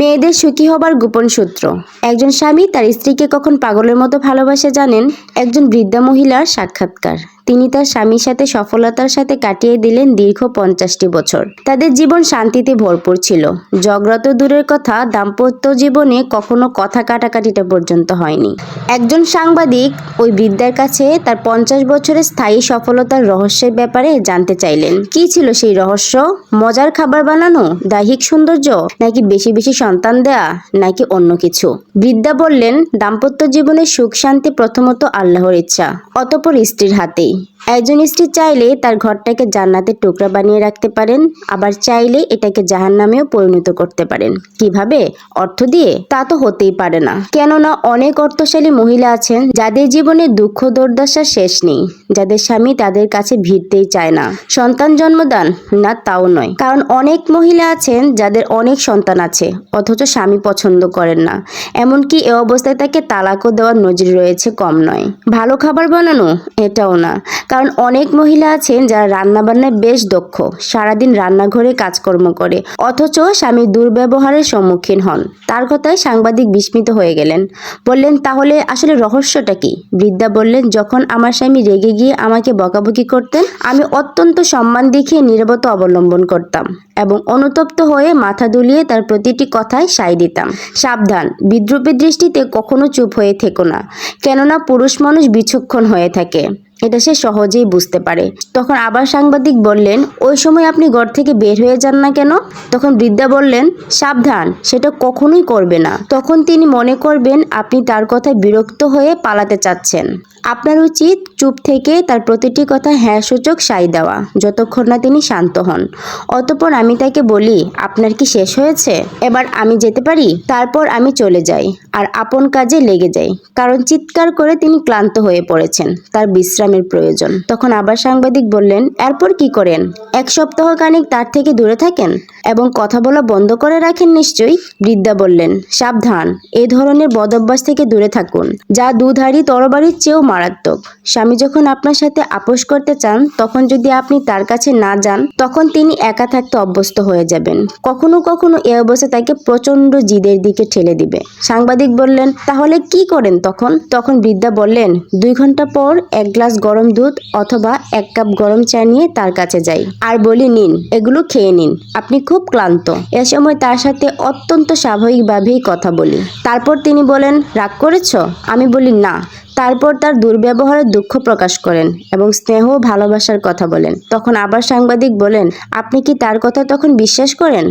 মেয়েদের সুখী হবার গোপন সূত্র। একজন স্বামী তার স্ত্রীকে কখন পাগলের মতো ভালোবাসে জানেন? একজন বৃদ্ধা মহিলার সাক্ষাৎকার। তিনি তার স্বামীর সাথে সফলতার সাথে কাটিয়ে দিলেন দীর্ঘ পঞ্চাশটি বছর। তাদের জীবন শান্তিতে ভরপুর ছিল। জগরত দূরের কথা দাম্পত্য জীবনে কখনো কথা কাটাকাটিটা পর্যন্ত হয়নি। একজন সাংবাদিক ওই বৃদ্ধার কাছে তার পঞ্চাশ বছরের স্থায়ী সফলতার রহস্যের ব্যাপারে জানতে চাইলেন। কি ছিল সেই রহস্য? মজার খাবার বানানো, দৈহিক সৌন্দর্য, নাকি বেশি বেশি সন্তান দেয়া, নাকি অন্য কিছু? বৃদ্ধা বললেন, দাম্পত্য জীবনের সুখ শান্তি প্রথমত আল্লাহর ইচ্ছা, অতপর স্ত্রীর হাতেই। একজন স্ত্রী চাইলে তার ঘরটাকে জান্নাতের টুকরা বানিয়ে রাখতে পারেন, আবার চাইলে এটাকে জাহান নামেও পরিণত করতে পারেন। কীভাবে? অর্থ দিয়ে? তা তো হতেই পারে না। কেননা অনেক অর্থশালী মহিলা আছেন, যাদের জীবনে দুঃখ, দুর্দশার শেষ নেই, যাদের স্বামী তাদের কাছে ভিড়তেই চায় না। সন্তান জন্মদান? না, তাও নয়। কারণ অনেক মহিলা আছেন, যাদের অনেক সন্তান আছে, অথচ স্বামী পছন্দ করেন না। এমনকি এ অবস্থায় তাকে তালাকও দেওয়ার নজির রয়েছে কম নয়। ভালো খাবার বানানো? এটাও না। কারণ অনেক মহিলা আছেন যারা রান্না বান্নায় বেশ দক্ষ, সারাদিন রান্নাঘরে কাজকর্ম করে। অথচ স্বামী দুর্ব্যবহারের সম্মুখীন হন। তার কথায় সাংবাদিক বিস্মিত হয়ে গেলেন। বললেন, তাহলে আসলে রহস্যটা কি? বৃদ্ধা বললেন, যখন আমার স্বামী রেগে গিয়ে আমাকে বকাবকি করতেন, আমি অত্যন্ত সম্মান দেখিয়ে নীরবতা অবলম্বন করতাম এবং অনুতপ্ত হয়ে মাথা দুলিয়ে তার প্রতিটি কথায় সাই দিতাম। সাবধান, বিদ্রুপের দৃষ্টিতে কখনো চুপ হয়ে থেকো না। কেননা পুরুষ মানুষ বিচক্ষণ হয়ে থাকে। এটা সে সহজেই বুঝতে পারে। তখন আবার সাংবাদিক বললেন, ওই সময় আপনি ঘর থেকে বের হয়ে যান না কেন? তখন বৃদ্ধা বললেন, সাবধান, সেটা কখনোই করবে না। তখন তিনি মনে করবেন, আপনি তার কথায় বিরক্ত হয়ে পালাতে চাচ্ছেন। আপনার উচিত চুপ থেকে তার প্রতিটি কথা হ্যাঁ সূচক সাই দেওয়া, যতক্ষণ না তিনি শান্ত হন। অতপর আমি তাকে বলি, আপনার কি শেষ হয়েছে? এবার আমি যেতে পারি? তারপর আমি চলে যাই। আর আপন কাজে লেগে যাই কারণ চিৎকার করে তিনি ক্লান্ত হয়ে পড়েছেন। তার বিশ্রামের প্রয়োজন। তখন আবার সাংবাদিক বললেন, এরপর কি করেন? এক সপ্তাহ খানিক তার থেকে দূরে থাকেন এবং কথা বলা বন্ধ করে রাখেন নিশ্চয়ই? বৃদ্ধা বললেন, সাবধান এই ধরনের বদভ্যাস থেকে দূরে থাকুন, যা দুধারী তরবারির চেয়েও মারাত্মক। স্বামী যখন আপনার সাথে আপোষ করতে চান, তখন যদি আপনি তার কাছে না যান, তখন তিনি একা থাকতে অভ্যস্ত হয়ে যাবেন। কখনো কখনো এ অবস্থা তাকে প্রচণ্ড জিদের দিকে ঠেলে দিবে। সাংবাদিক বললেন, তাহলে কি করেন তখন? তখন বৃদ্ধা বললেন, দুই ঘণ্টা পর এক গ্লাস গরম দুধ অথবা এক কাপ গরম চা নিয়ে তার কাছে যাই। আর বলি, নিন, এগুলো খেয়ে নিন। আপনি খুব ক্লান্ত। এ সময় তার সাথে অত্যন্ত স্বাভাবিকভাবেই কথা বলি। তারপর তিনি বলেন, রাগ করেছ? আমি বলি, না। তারপর তার দুর্ব্যবহারের দুঃখ প্রকাশ করেন এবং স্নেহ ভালোবাসার কথা বলেন। তখন আবার সাংবাদিক বলেন, আপনি কি তার কথা তখন বিশ্বাস করেন?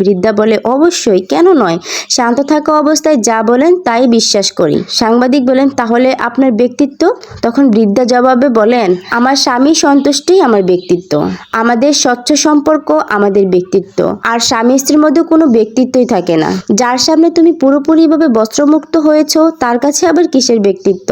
বৃদ্ধা বলে, অবশ্যই, কেন নয়? শান্ত থাকা অবস্থায় যা বলেন তাই বিশ্বাস করি। সাংবাদিক বলেন, তাহলে আপনার ব্যক্তিত্ব? তখন বৃদ্ধা জবাবে বলেন, আমার স্বামী সন্তুষ্টিই আমার ব্যক্তিত্ব। আমাদের স্বচ্ছ সম্পর্ক আমাদের ব্যক্তিত্ব। আর স্বামী স্ত্রীর মধ্যে কোনো ব্যক্তিত্বই থাকে না। যার সামনে তুমি পুরোপুরিভাবে বস্ত্রমুক্ত হয়েছো, তার কাছে আবার কিসের ব্যক্তিত্ব?